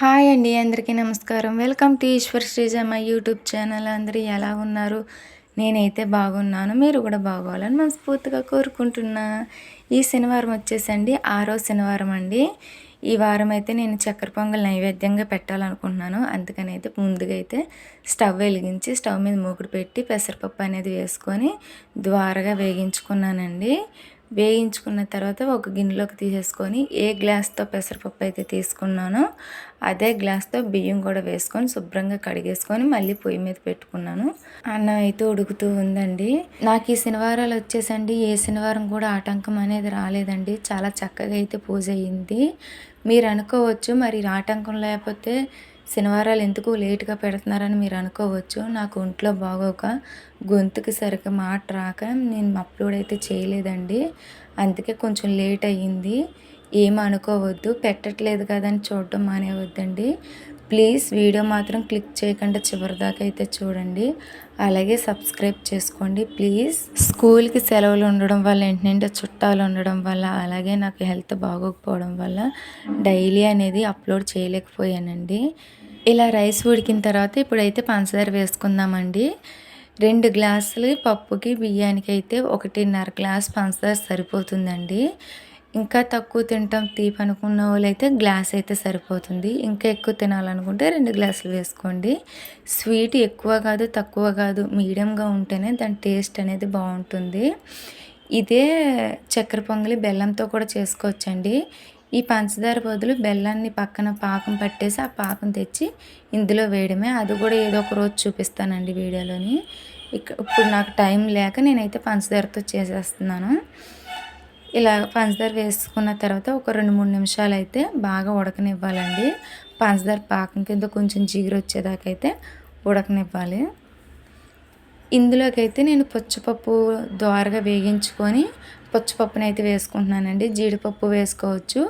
Hi అండి అందరికీ నమస్కారం. Welcome to Eshwar Sreeja my YouTube channel. అందరూ ఎలా ఉన్నారు? నేనైతే బాగున్నాను. మీరు కూడా బాగోవాలని మనస్ఫూర్తిగా కోరుకుంటున్నా. ఈ శనివారం వచ్చేసండి ఆరో శనివారం అండి. ఈ వారం అయితే నేను చక్కెర పొంగల్ నైవేద్యంగా పెట్టాలనుకుంటున్నాను. అందుకని అయితే ముందుగా అయితే స్టవ్ వెలిగించి స్టవ్ మీద మూకుడు పెట్టి పెసరపప్పు అనేది వేసుకొని ద్వారగా వేగించుకున్నానండి. వేయించుకున్న తర్వాత ఒక గిన్నెలోకి తీసేసుకొని ఏ గ్లాస్తో పెసరపప్పు అయితే తీసుకున్నానో అదే గ్లాస్తో బియ్యం కూడా వేసుకొని శుభ్రంగా కడిగేసుకొని మళ్ళీ పొయ్యి మీద పెట్టుకున్నాను. అన్నం అయితే ఉడుకుతూ ఉందండి. నాకు ఈ శనివారాలు వచ్చేసండి. ఏ శనివారం కూడా ఆటంకం అనేది రాలేదండి. చాలా చక్కగా అయితే పూజ అయ్యింది మీరు అనుకోవచ్చు మరి ఆటంకం లేకపోతే శనివారాలు ఎందుకు లేట్గా పెడుతున్నారని మీరు అనుకోవచ్చు. నాకు ఒంట్లో బాగోక గొంతుకి సరిగ్గా మాట రాక నేను అప్లోడ్ అయితే చేయలేదండి. అందుకే కొంచెం లేట్ అయ్యింది. ఏం అనుకోవద్దు. పెట్టట్లేదు కదని చూడడం మానేవద్దండి ప్లీజ్ వీడియో మాత్రం క్లిక్ చేయకుండా చివరిదాకా అయితే చూడండి. అలాగే సబ్స్క్రైబ్ చేసుకోండి ప్లీజ్. స్కూల్కి సెలవులు ఉండడం వల్ల ఏంటంటే చుట్టాలు ఉండడం వల్ల అలాగే నాకు హెల్త్ బాగోకపోవడం వల్ల డైలీ అనేది అప్లోడ్ చేయలేకపోయానండి. ఇలా రైస్ ఉడికిన తర్వాత ఇప్పుడైతే పంచదార వేసుకుందామండి. రెండు గ్లాసులు పప్పుకి బియ్యానికి అయితే ఒకటిన్నర గ్లాస్ పంచదార సరిపోతుందండి. ఇంకా తక్కువ తింటాం తీపి అనుకున్న వాళ్ళైతే గ్లాస్ అయితే సరిపోతుంది. ఇంకా ఎక్కువ తినాలనుకుంటే రెండు గ్లాసులు వేసుకోండి. స్వీట్ ఎక్కువ కాదు తక్కువ కాదు మీడియంగా ఉంటేనే దాని టేస్ట్ అనేది బాగుంటుంది. ఇదే చక్కెర పొంగలి బెల్లంతో కూడా చేసుకోవచ్చండి. ఈ పంచదార బదులు బెల్లాన్ని పక్కన పాకం పట్టేసి ఆ పాకం తెచ్చి ఇందులో వేయడమే. అది కూడా ఏదో ఒక రోజు చూపిస్తానండి వీడియోలోని. ఇప్పుడు నాకు టైం లేక నేనైతే పంచదారతో చేసేస్తున్నాను. ఇలా పంచదార వేసుకున్న తర్వాత ఒక రెండు మూడు నిమిషాలు అయితే బాగా ఉడకనివ్వాలండి. పంచదార పాకం కింద కొంచెం జిగురు వచ్చేదాకా అయితే ఉడకనివ్వాలి. ఇందులోకైతే నేను పచ్చిపప్పు ద్వారగా వేగించుకొని పుచ్చపప్పుని అయితే వేసుకుంటున్నానండి. జీడిపప్పు వేసుకోవచ్చు.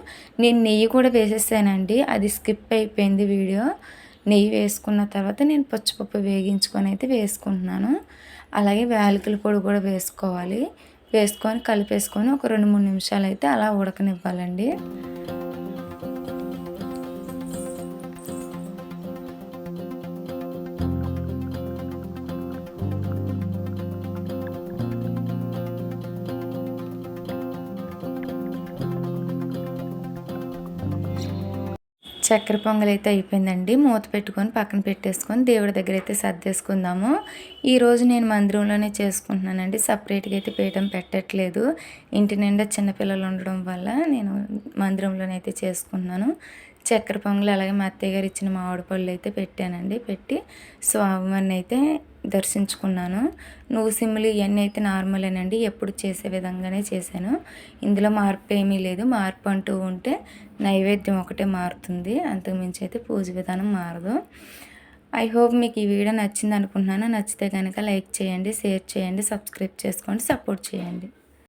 నేను నెయ్యి కూడా వేసేసానండి. అది స్కిప్ అయిపోయింది వీడియో. నెయ్యి వేసుకున్న తర్వాత నేను పచ్చిపప్పు వేగించుకొని అయితే వేసుకుంటున్నాను. అలాగే వేలికల పొడి కూడా వేసుకోవాలి. వేసుకొని కలిపేసుకొని ఒక రెండు మూడు నిమిషాలు అయితే అలా ఉడకనివ్వాలండి. చక్కెర పొంగల్ అయితే అయిపోయిందండి. మూత పెట్టుకొని పక్కన పెట్టేసుకొని దేవుడి దగ్గర అయితే సర్దేసుకుందాము. ఈరోజు నేను మందిరంలోనే చేసుకుంటున్నానండి. సపరేట్గా అయితే పీఠం పెట్టట్లేదు. ఇంటి నిండా చిన్నపిల్లలు ఉండడం వల్ల నేను మందిరంలోనైతే చేసుకుంటున్నాను. చక్కెర పొంగులు అలాగే మా అత్తయ్య గారు ఇచ్చిన మామిడి పళ్ళు అయితే పెట్టానండి. పెట్టి స్వామివారిని అయితే దర్శించుకున్నాను. నువ్వు సిమ్ములు ఇవన్నీ అయితే నార్మలేనండి ఎప్పుడు చేసే విధంగానే చేశాను. ఇందులో మార్పు ఏమీ లేదు. మార్పు అంటూ ఉంటే నైవేద్యం ఒకటే మారుతుంది. అంతకుమించి అయితే పూజ విధానం మారదు. ఐ హోప్ మీకు ఈ వీడియో నచ్చింది అనుకుంటున్నాను. నచ్చితే కనుక లైక్ చేయండి షేర్ చేయండి సబ్స్క్రైబ్ చేసుకోండి సపోర్ట్ చేయండి.